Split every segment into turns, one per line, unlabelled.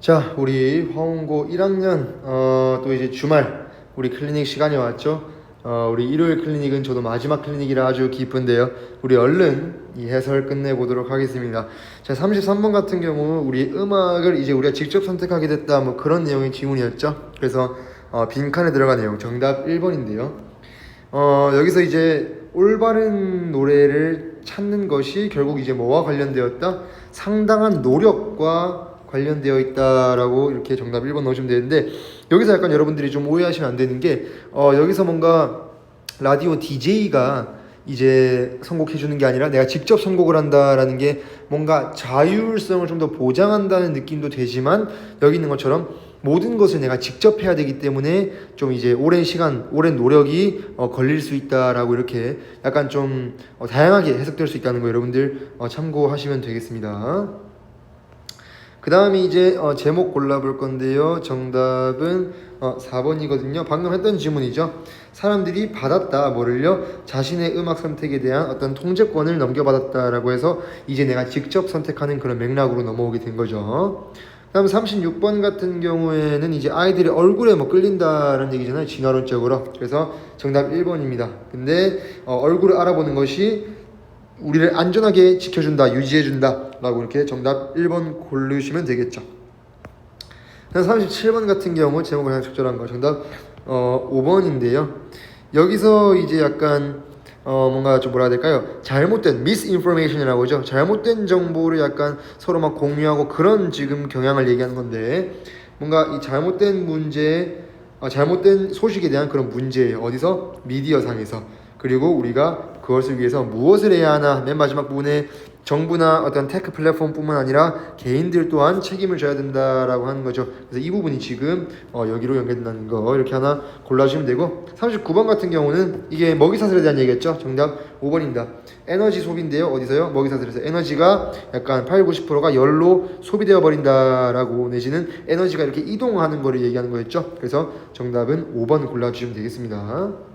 자, 우리 화원고 1학년 어, 또 이제 주말 우리 클리닉 시간이 왔죠. 어, 우리 일요일 클리닉은 저도 마지막 클리닉이라 아주 기쁜데요. 우리 얼른 이 해설 끝내 보도록 하겠습니다. 자, 33번 같은 경우 우리 음악을 이제 우리가 직접 선택하게 됐다 뭐 그런 내용의 지문이었죠. 그래서 어, 빈칸에 들어간 내용 정답 1번인데요. 어, 여기서 이제 올바른 노래를 찾는 것이 결국 이제 뭐와 관련되었다? 상당한 노력과 관련되어 있다라고 이렇게 정답 1번 넣으시면 되는데 여기서 약간 여러분들이 좀 오해하시면 안 되는 게 어, 여기서 뭔가 라디오 DJ가 이제 선곡해 주는 게 아니라 내가 직접 선곡을 한다라는 게 뭔가 자율성을 좀 더 보장한다는 느낌도 되지만 여기 있는 것처럼 모든 것을 내가 직접 해야 되기 때문에 좀 이제 오랜 시간, 오랜 노력이 어, 걸릴 수 있다라고 이렇게 약간 좀 어, 다양하게 해석될 수 있다는 거 여러분들 어, 참고하시면 되겠습니다. 그 다음에 이제 어, 제목 골라볼 건데요. 정답은 어, 4번이거든요. 방금 했던 질문이죠. 사람들이 받았다 뭐를요? 자신의 음악 선택에 대한 어떤 통제권을 넘겨받았다라고 해서 이제 내가 직접 선택하는 그런 맥락으로 넘어오게 된 거죠. 그 다음 36번 같은 경우에는 이제 아이들의 얼굴에 뭐 끌린다라는 얘기잖아요. 진화론적으로. 그래서 정답 1번입니다. 근데 어, 얼굴을 알아보는 것이 우리를 안전하게 지켜준다, 유지해준다 라고 이렇게 정답 1번 고르시면 되겠죠. 37번 같은 경우 제목을 그냥 적절한 거 정답 어, 5번인데요. 여기서 이제 약간 어, 뭔가 좀 뭐라 해야 될까요? 잘못된 misinformation이라고 하죠. 잘못된 정보를 약간 서로 막 공유하고 그런 지금 경향을 얘기하는 건데 뭔가 이 잘못된 문제, 어, 잘못된 소식에 대한 그런 문제예요. 어디서? 미디어 상에서. 그리고 우리가 그것을 위해서 무엇을 해야 하나 맨 마지막 부분에 정부나 어떤 테크 플랫폼뿐만 아니라 개인들 또한 책임을 져야 된다라고 하는 거죠. 그래서 이 부분이 지금 어, 여기로 연결된다는 거 이렇게 하나 골라주시면 되고 39번 같은 경우는 이게 먹이사슬에 대한 얘기겠죠. 정답 5번입니다. 에너지 소비인데요. 어디서요? 먹이사슬에서 에너지가 약간 8, 90%가 열로 소비되어 버린다라고 내지는 에너지가 이렇게 이동하는 거를 얘기하는 거였죠. 그래서 정답은 5번 골라주시면 되겠습니다.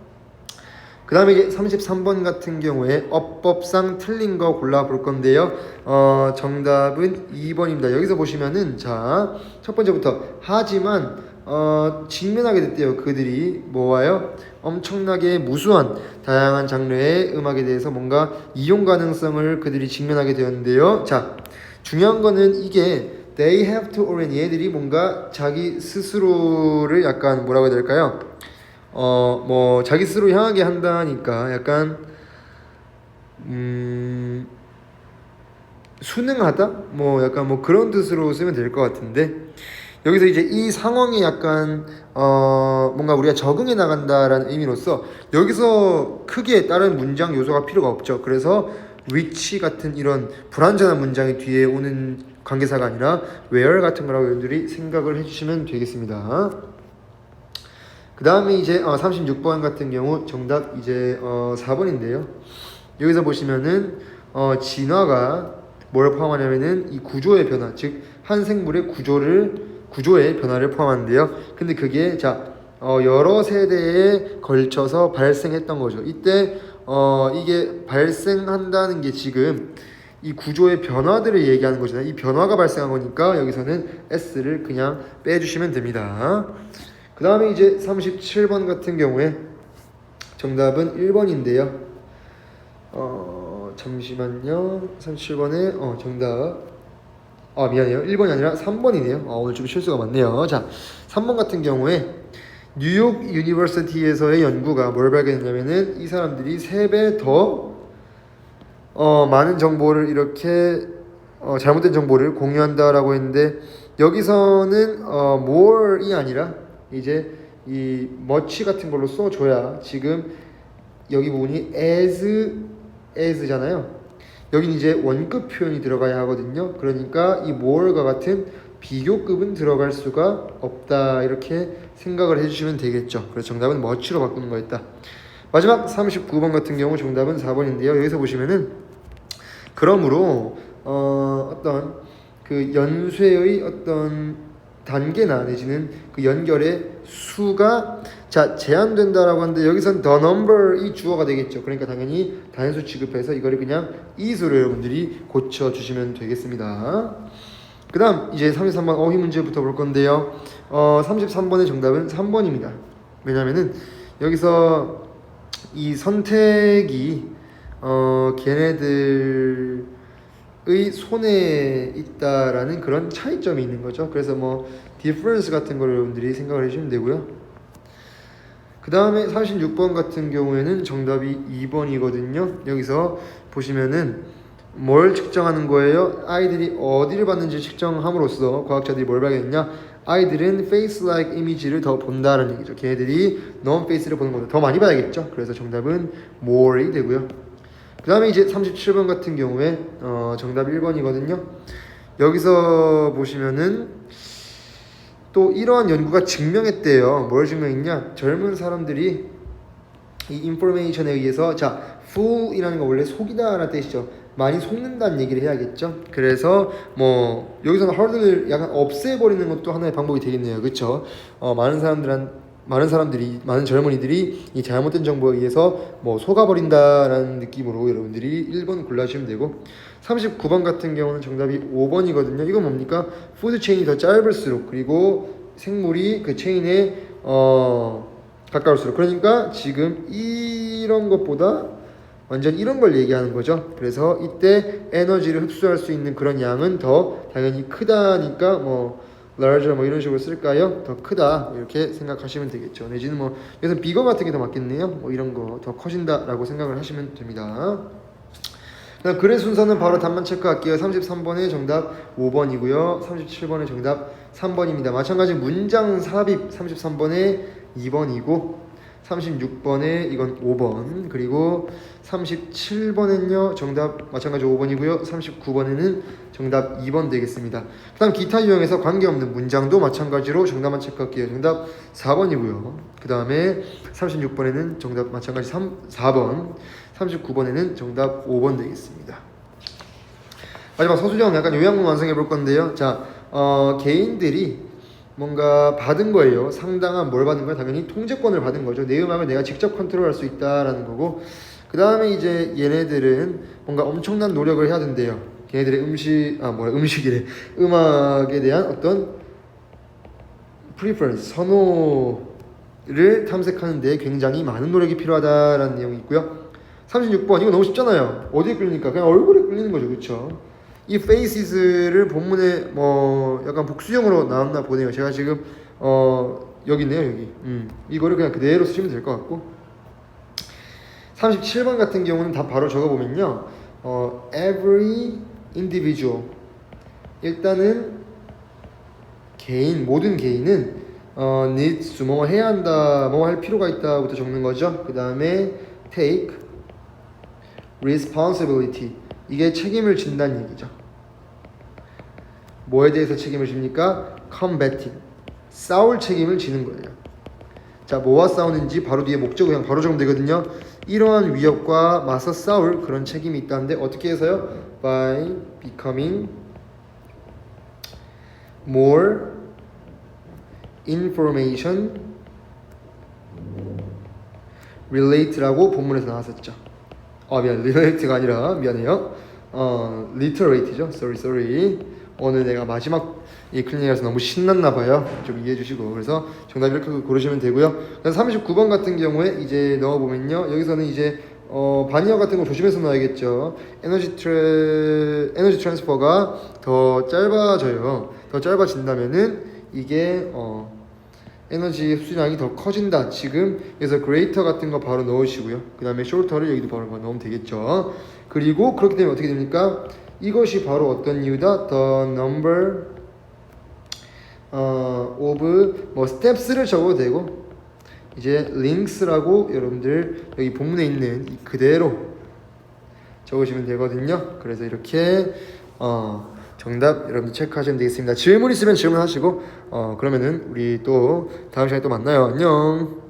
그 다음에 이제 33번 같은 경우에 어법상 틀린 거 골라볼 건데요. 어, 정답은 2번입니다. 여기서 보시면은 자, 첫 번째부터 하지만 어, 직면하게 됐대요. 그들이 뭐와요? 엄청나게 무수한 다양한 장르의 음악에 대해서 뭔가 이용 가능성을 그들이 직면하게 되었는데요. 자, 중요한 거는 이게 they have to orient 얘들이 뭔가 자기 스스로를 약간 뭐라고 해야 될까요? 어, 뭐, 자기 스스로 향하게 한다니까 약간, 음, 순응하다? 뭐, 약간 뭐 그런 뜻으로 쓰면 될 것 같은데, 여기서 이제 이 상황에 약간, 어, 뭔가 우리가 적응해 나간다라는 의미로서, 여기서 크게 다른 문장 요소가 필요가 없죠. 그래서, which 같은 이런 불완전한 문장이 뒤에 오는 관계사가 아니라, where 같은 거라고 여러분들이 생각을 해주시면 되겠습니다. 그 다음에 이제 어, 36번 같은 경우 정답 이제 어, 4번인데요. 여기서 보시면은 어, 진화가 뭘 포함하냐면은 이 구조의 변화, 즉 한 생물의 구조를 구조의 변화를 포함하는데요. 근데 그게 자 어, 여러 세대에 걸쳐서 발생했던 거죠. 이때 어, 이게 발생한다는 게 지금 이 구조의 변화들을 얘기하는 거잖아요. 이 변화가 발생한 거니까 여기서는 s를 그냥 빼주시면 됩니다. 그 다음에 이제 37번 같은 경우에 정답은 1번인데요. 어, 잠시만요. 37번에 어, 정답. 아, 미안해요. 1번이 아니라 3번이네요. 아, 오늘 좀 실수가 많네요. 자, 3번 같은 경우에 뉴욕 유니버시티에서의 연구가 뭘 발견했냐면은 이 사람들이 3배 더 어, 많은 정보를 이렇게 어, 잘못된 정보를 공유한다라고 했는데 여기서는 어, more이 아니라 이제 이 much 같은 걸로 써줘야 지금 여기 부분이 as as잖아요. 여긴 이제 원급 표현이 들어가야 하거든요. 그러니까 이 more과 같은 비교급은 들어갈 수가 없다 이렇게 생각을 해주시면 되겠죠. 그래서 정답은 much로 바꾸는 거였다. 마지막 39번 같은 경우 정답은 4번인데요. 여기서 보시면은 그러므로 어, 어떤 그 연쇄의 어떤 단계나 내지는 그 연결의 수가 자 제한된다라고 하는데 여기선 the number 이 주어가 되겠죠. 그러니까 당연히 단수 취급해서 이거를 그냥 is로 여러분들이 고쳐 주시면 되겠습니다. 그다음 이제 33번 어휘 문제부터 볼 건데요. 어 33번의 정답은 3번입니다. 왜냐면은 여기서 이 선택이 어 걔네들 의 손에 있다라는 그런 차이점이 있는 거죠. 그래서 뭐 difference 같은 걸 여러분들이 생각을 해주시면 되고요. 그 다음에 36번 같은 경우에는 정답이 2번이거든요. 여기서 보시면은 뭘 측정하는 거예요? 아이들이 어디를 봤는지 측정함으로써 과학자들이 뭘 발견했냐? 아이들은 face-like 이미지를 더 본다는 얘기죠. 걔네들이 non-face를 보는 것보다 더 많이 봐야겠죠. 그래서 정답은 more이 되고요. 그 다음에 이제 37번 같은 경우에 어, 정답 1번이거든요. 여기서 보시면은 또 이러한 연구가 증명했대요. 뭘 증명했냐? 젊은 사람들이 이 인포메이션에 의해서 자 fool이라는 거 원래 속이다라는 뜻이죠. 많이 속는다는 얘기를 해야겠죠. 그래서 뭐 여기서는 hurdle을 약간 없애버리는 것도 하나의 방법이 되겠네요. 그렇죠? 어, 많은 사람들한 많은 사람들이 많은 젊은이들이 이 잘못된 정보에 의해서 뭐 속아버린다라는 느낌으로 여러분들이 1번 골라주시면 되고 39번 같은 경우는 정답이 5번이거든요. 이건 뭡니까? 푸드 체인이 더 짧을수록 그리고 생물이 그 체인에 어 가까울수록 그러니까 지금 이런 것보다 완전 이런 걸 얘기하는 거죠. 그래서 이때 에너지를 흡수할 수 있는 그런 양은 더 당연히 크다니까 뭐 larger 뭐 이런 식으로 쓸까요? 더 크다 이렇게 생각하시면 되겠죠. 내지는 뭐 여기서 비거 같은 게 더 맞겠네요. 뭐 이런 거 더 커진다라고 생각을 하시면 됩니다. 그다음 글의 순서는 바로 답만 체크할게요. 33번의 정답 5번이고요. 37번의 정답 3번입니다. 마찬가지 문장 삽입 33번에 2번이고 36번에 이건 5번 그리고 37번은요 정답 마찬가지 5번이고요. 39번에는 정답 2번 되겠습니다. 그 다음 기타 유형에서 관계없는 문장도 마찬가지로 정답만 체크할게요. 정답 4번이고요. 그 다음에 36번에는 정답 마찬가지 3, 4번 39번에는 정답 5번 되겠습니다. 마지막 서술형 약간 요약문 완성해 볼 건데요. 자 어, 개인들이 뭔가 받은 거예요. 상당한 뭘 받은 거야? 당연히 통제권을 받은 거죠. 내 음악을 내가 직접 컨트롤할 수 있다라는 거고. 그 다음에 이제 얘네들은 뭔가 엄청난 노력을 해야 된대요. 걔네들의 음식, 아, 뭐야, 음식이래. 음악에 대한 어떤 preference, 선호를 탐색하는데 굉장히 많은 노력이 필요하다라는 내용이 있고요. 36번, 이거 너무 쉽잖아요. 어디에 끌리니까? 그냥 얼굴에 끌리는 거죠. 그쵸? 이 faces를 본문에 뭐 약간 복수형으로 나왔나 보네요. 제가 지금 어 여기 있네요 여기. 음 이거를 그냥 그대로 쓰시면 될 것 같고 37번 같은 경우는 다 바로 적어보면요. 어 every individual 일단은 개인 모든 개인은 어 needs to 뭐 해야 한다 뭐 할 필요가 있다부터 적는 거죠. 그 다음에 take responsibility 이게 책임을 진다는 얘기죠. 뭐에 대해서 책임을 집니까? combating. 싸울 책임을 지는 거예요. 자, 뭐와 싸우는지 바로 뒤에 목적 그냥 바로 적으면 되거든요. 이러한 위협과 맞서 싸울 그런 책임이 있다는데 어떻게 해서요? by becoming more information relate라고 본문에서 나왔었죠. 아 미안, relate가 아니라 미안해요. 어, literate죠. Sorry, sorry. 오늘 내가 마지막 이 클리닉에서 너무 신났나 봐요. 좀 이해해 주시고 그래서 정답 이렇게 고르시면 되고요. 그래서 39번 같은 경우에 이제 넣어 보면요. 여기서는 이제 어, 반이어 같은 거 조심해서 넣어야겠죠. 에너지 트레 에너지 트랜스퍼가 더 짧아져요. 더 짧아진다면은 이게 어 에너지 흡수량이 더 커진다. 지금 그래서 그레이터 같은 거 바로 넣으시고요. 그 다음에 숄터를 여기도 바로 넣으면 되겠죠. 그리고 그렇기 때문에 어떻게 됩니까? 이것이 바로 어떤 이유다? The number 어, of 뭐 steps를 적어도 되고 이제 links라고 여러분들 여기 본문에 있는 이 그대로 적으시면 되거든요. 그래서 이렇게 어, 정답 여러분들 체크하시면 되겠습니다. 질문 있으면 질문하시고 어, 그러면은 우리 또 다음 시간에 또 만나요. 안녕.